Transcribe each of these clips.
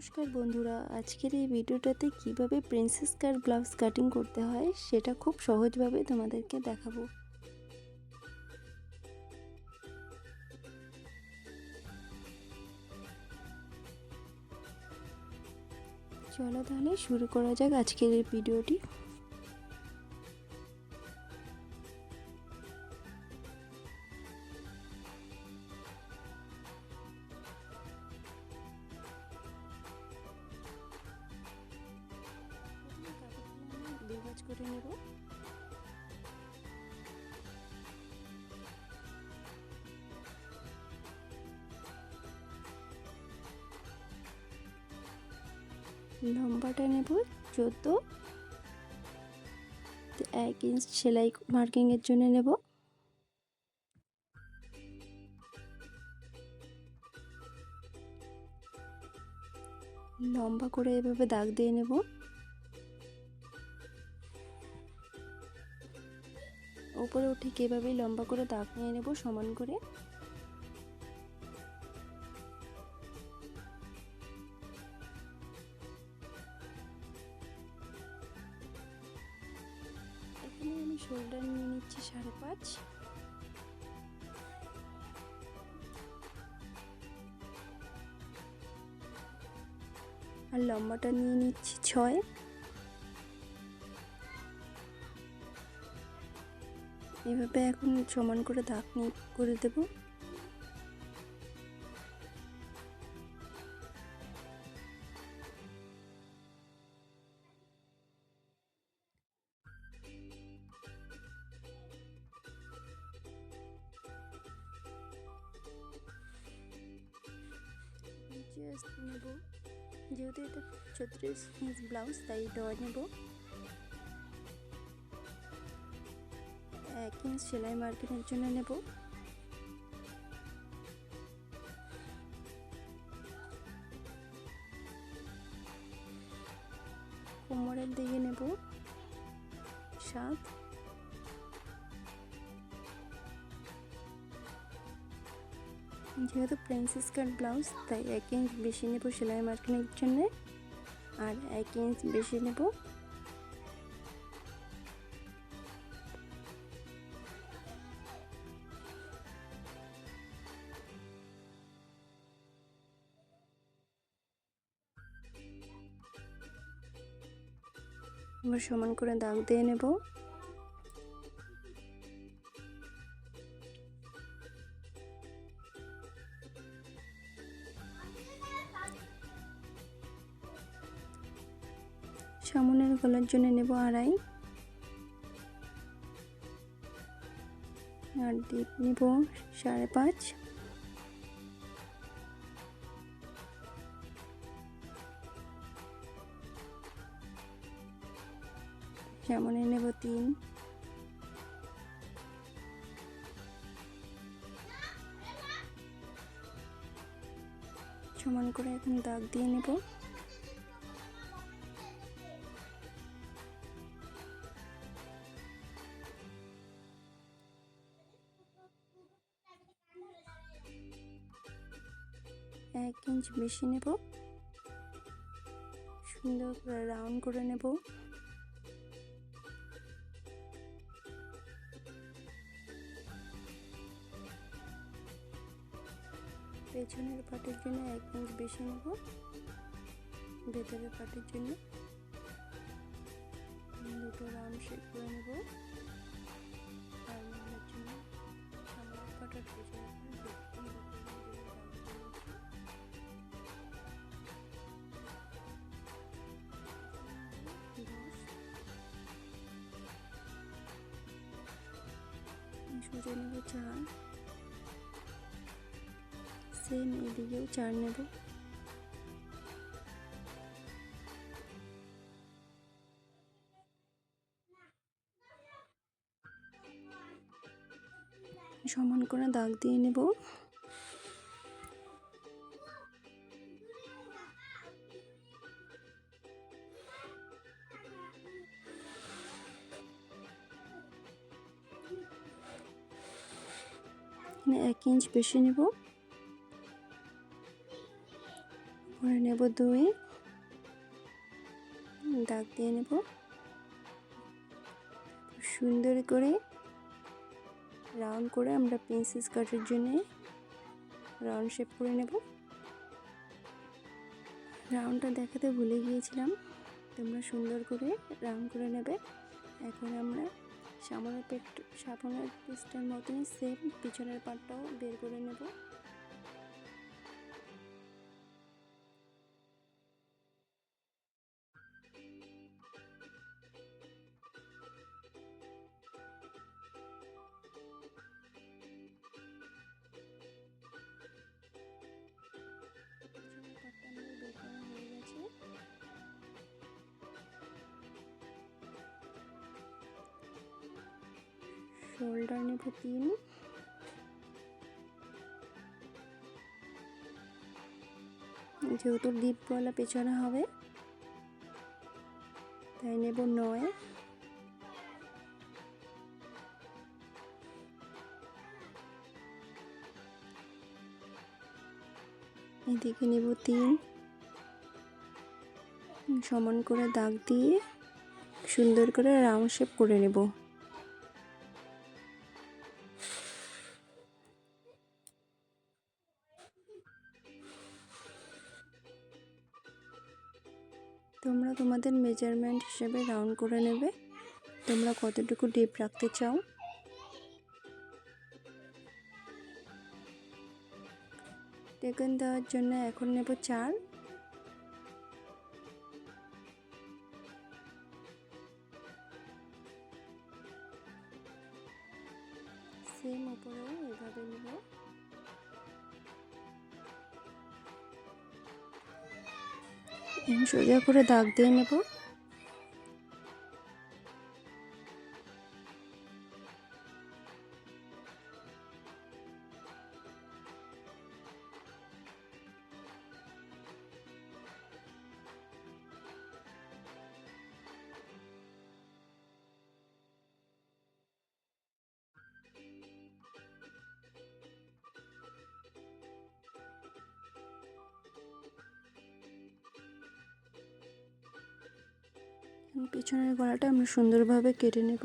নমস্কার বন্ধুরা, আজকের এই ভিডিওটাতে কীভাবে প্রিন্সেস কার ব্লাউজ কাটিং করতে হয় সেটা খুব সহজভাবে তোমাদেরকে দেখাবো। চলো তাহলে শুরু করা যাক আজকের এই ভিডিওটি। লম্বাটা নেব চোদ্দ। এক ইঞ্চ সেলাই মার্কিংয়ের জন্য নেব। লম্বা করে এভাবে দাগ দিয়ে নেব। উপরেও ঠিক এভাবেই লম্বা করে দাগ নিয়ে নেব সমান করে। শোল্ডার নিয়ে নিচ্ছি সাড়ে পাঁচ। আর লম্বাটা নিয়ে নিচ্ছি ছয়। এভাবে এখন সমান করে দাগ করে দেব। নেব। যেহেতু এটা ছত্রিশ ইঞ্চ ব্লাউজ, তাই ডয় নেব। এক ইঞ্চ সেলাই মার্কেটের জন্য নেব। কোমরের দিকে নেব। সাত যেহেতু প্রিন্সেস কাট ব্লাউজ তাই এক ইঞ্চ বেশি নেব সেলাই মার্কিংয়ের জন্য। আর এক ইঞ্চ বেশি নেব আমরা সমান করে দাগ দিয়ে নেব। সামনের গলার জন্য নেব আড়াই। আর ডিপ নেব সাড়ে পাঁচ। সামনে নেব তিন। সমান করে এখন দাগ দিয়ে নেব। ইঞ্চ বেশি নেব সুন্দর করে রাউন্ড করে নেব। পেছনের পাটের জন্য এক ইঞ্চ বেশি নেব। ভেতরের পাটের জন্য। দুটো রাউন্ড শেপ করে নেব। সোজা নেব চার সেম এদিকেও চার নেব। সমান করে দাগ দিয়ে নেব। এক ইঞ্চ বেশি নেব। করে নেব দুই দাগ দিয়ে নেব। সুন্দর করে রাউন্ড করে আমরা পেন্সিল কাটের জন্য রাউন্ড শেপ করে নেব। রাউন্ডটা দেখাতে ভুলে গিয়েছিলাম। তোমরা সুন্দর করে রাউন্ড করে নেবে। এখন আমরা সামনের পেট সামনের পিসটার মতনই সেম পিছনের পাটটাও বের করে নেব। নেব তিন যেহেতু ডিপওয়ালা পেছনে হবে, তাই নেব নয়। এদিকে নেব তিন। সমান করে দাগ দিয়ে সুন্দর করে রাউন্ড শেপ করে নেব। তোমরা তোমাদের মেজারমেন্ট হিসেবে রাউন্ড করে নেবে। তোমরা কতটুকু ডিপ রাখতে চাও? টেকন দেওয়ার জন্য এখন নেব চার। সোজা করে দাগ দিয়ে নেব। পিছনের গলাটা আমরা সুন্দরভাবে কেটে নেব।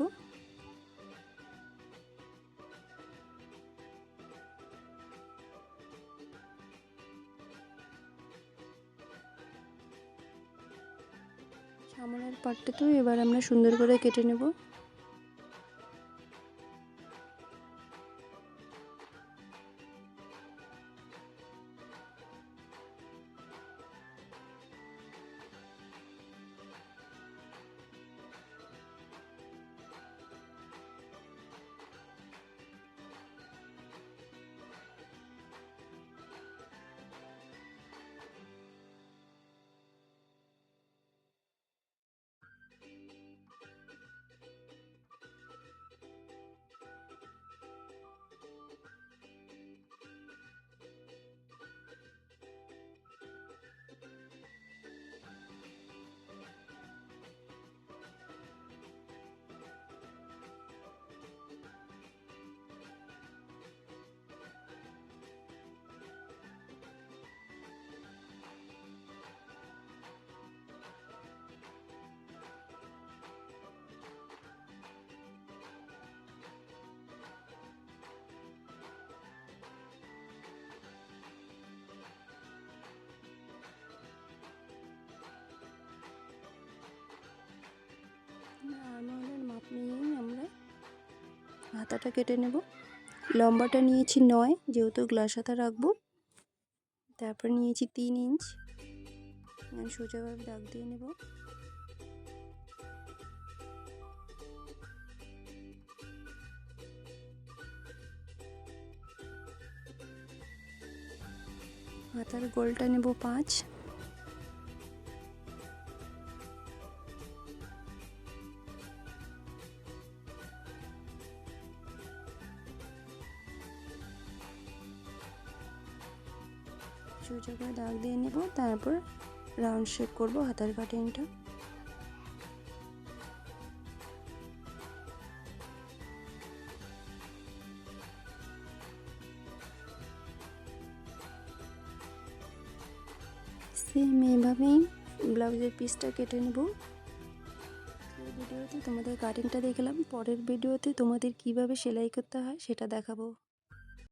সামনের পাটটা তো এবার আমরা সুন্দর করে কেটে নেব। হাতাটা কেটে নেব। লম্বাটা নিয়েছি নয়, যেহেতু গ্লাস হাতা রাখব। তারপর নিয়েছি তিন ইঞ্চ। সোজাভাবে দাগ দিয়ে নেব। হাতার গোলটা নেব পাঁচ। সোজা করে দাগ দিয়ে নেব, তারপর রাউন্ড শেপ করব হাতার কাটিংটা সেম এভাবেই ব্লাউজের পিসটা কেটে নেব। ভিডিওতে তোমাদের কাটিংটা দেখলাম, পরের ভিডিওতে তোমাদের কীভাবে সেলাই করতে হয় সেটা দেখাবো।